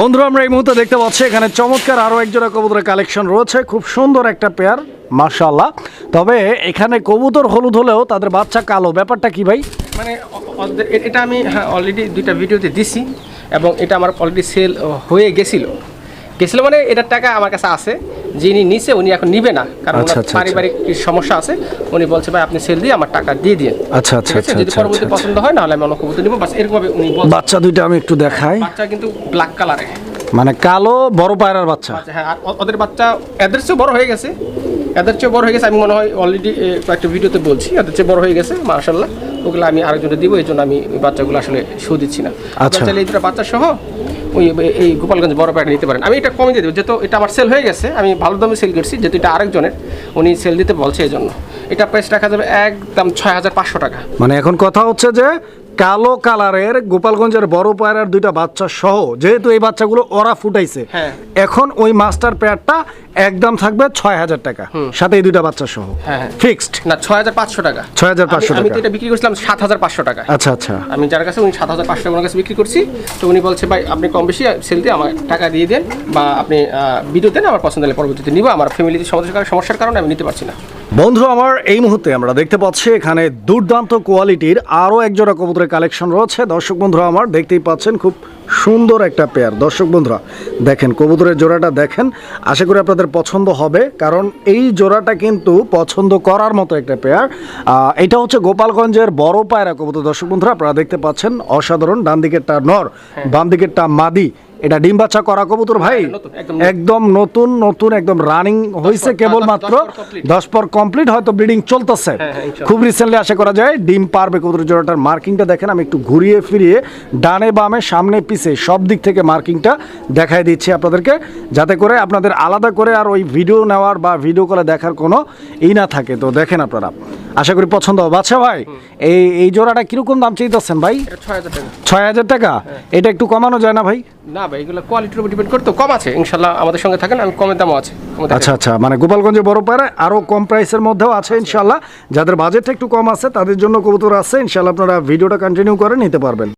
বন্ধুরা, আমরা এই মুহূর্তে দেখতে পাচ্ছি, এখানে চমৎকার আরও একজোড়া কবুতরের কালেকশন রয়েছে, খুব সুন্দর একটা পেয়ার মার্শাল্লাহ তবে এখানে কবুতর হলুদ হলেও তাদের বাচ্চা কালো, ব্যাপারটা কি ভাই? মানে এটা আমি হ্যাঁ অলরেডি দুইটা ভিডিওতে দিছি, এবং এটা আমার অলরেডি সেল হয়ে গেছিল। গেছিল মানে এটার টাকা আমার কাছে আছে যিনি নিছে উনি এখন নিবে না কারণ আচ্ছা, ওনার আচ্ছা, পারিবারিক সমস্যা আছে উনি বলছে ভাই আপনি সেল দিয়ে আমার টাকা দিয়ে দিন আচ্ছা আচ্ছা আচ্ছা যদি আচ্ছা পরবর্তী আচ্ছা পছন্দ হয় নাহলে আমি অন্য কবুতর নিবো। বাস এরকমভাবে উনি বলছে। বাচ্চা দুইটা আমি একটু দেখাই। বাচ্চা কিন্তু ব্ল্যাক কালারে মানে কালো বড় পায়রার বাচ্চা। আচ্ছা হ্যাঁ আর ওদের বাচ্চা এদের চেয়েও বড় হয়ে গেছে। এদের চেয়ে বড় হয়ে গেছে আমি মনে হয় অলরেডি কয়েকটা ভিডিওতে বলছি। এদের চেয়ে বড় হয়ে গেছে মার্শাল্লাহ ওগুলো আমি আরেকজনে দিব এই জন্য আমি বাচ্চাগুলো আসলে শো দিচ্ছি না। আচ্ছা। এই দুটো বাচ্চা সহ ওই, এই গোপালগঞ্জ বড় প্যাকেট নিতে পারেন। আমি এটা কমে দিয়ে দেবো। যেহেতু এটা আমার সেল হয়ে গেছে, আমি ভালো দামে সেল করছি, যেহেতু এটা আরেকজনের, উনি সেল দিতে বলছে এই জন্য এটা প্রাইস রাখা যাবে একদম ছয় হাজার পাঁচশো টাকা। মানে এখন কথা হচ্ছে যে কালো কালারের গোপালগঞ্জের বড় পায়রার দুইটা বাচ্চা সহ যেহেতু এই বাচ্চাগুলো ওরা ফুটাইছে হ্যাঁ। এখন ওই মাস্টার পেয়ারটা একদম থাকবে ছয় হাজার টাকা। সাথে এই দুইটা বাচ্চা সহ। হ্যাঁ, হ্যাঁ। ফিক্সড না ছয় হাজার পাঁচশো টাকা। 6,500 আমি- আমি তো। এটা বিক্রি করছিলাম সাত হাজার পাঁচশো টাকা। আচ্ছা আচ্ছা। আমি যার কাছে উনি সাত হাজার পাঁচশো টাকা কাছে বিক্রি করছি। তো উনি বলছে ভাই আপনি কম বেশি সেল দিয়ে আমার টাকা দিয়ে দেন বা আপনি ভিডিও দেন আমার পছন্দ হলে পরবর্তীতে নিবো। আমার ফ্যামিলিতে সমস্যার কারণে আমি নিতে পারছি না। বন্ধু আমার এই মুহূর্তে আমরা দেখতে পাচ্ছি এখানে দুর্দান্ত কোয়ালিটির আরও একজোড়া কবুতরের কালেকশন রয়েছে। দর্শক বন্ধুরা আমার দেখতেই পাচ্ছেন খুব সুন্দর একটা পেয়ার। দর্শক বন্ধুরা দেখেন কবুতরের জোড়াটা দেখেন। আশা করি আপনাদের পছন্দ হবে কারণ এই জোড়াটা কিন্তু পছন্দ করার মতো একটা পেয়ার। এটা হচ্ছে গোপালগঞ্জের বড় পায়রা কবুতর। দর্শক বন্ধুরা আপনারা দেখতে পাচ্ছেন অসাধারণ। ডান দিকেরটা নর বাম দিকেরটা মাদি। এটা ডিম বাচ্চা করা কবুতর ভাই। হ্যাঁ, একদম নতুন। নতুন একদম রানিং হয়েছে পর- কেবলমাত্র। দশ পর পর কমপ্লিট হয়তো ব্রিডিং চলতেছে। হ্যাঁ, হ্যাঁ। খুব রিসেন্টলি আশা করা যায় ডিম পারবে কবুতর জোড়াটার মার্কিংটা দেখেন আমি একটু ঘুরিয়ে ফিরিয়ে ডানে বামে সামনে পিছে সব দিক থেকে মার্কিংটা দেখাই দিচ্ছি আপনাদেরকে যাতে করে আপনাদের আলাদা করে আর ওই ভিডিও নেওয়ার বা ভিডিও কলে দেখার কোনো ই না থাকে। তো দেখেন আপনারা আশা করি পছন্দ হবে। আচ্ছা ভাই এই এই জোড়াটা কীরকম দাম চাইতেছেন ভাই? ছয় হাজার টাকা। টাকা? এটা একটু কমানো যায় না ভাই? না ভাই এগুলো কোয়ালিটির উপর ডিপেন্ড করতে কম আছে। ইনশাল্লাহ আমাদের সঙ্গে থাকেন আমি কমের দামও আছে আমাদের আচ্ছা আচ্ছা। মানে গোপালগঞ্জে বড় পাড়ায় আরও কম প্রাইসের মধ্যেও আছে ইনশাল্লাহ যাদের বাজেটটা একটু কম আছে তাদের জন্য কবুতর আছে। ইনশাল্লাহ আপনারা ভিডিওটা কন্টিনিউ করে নিতে পারবেন।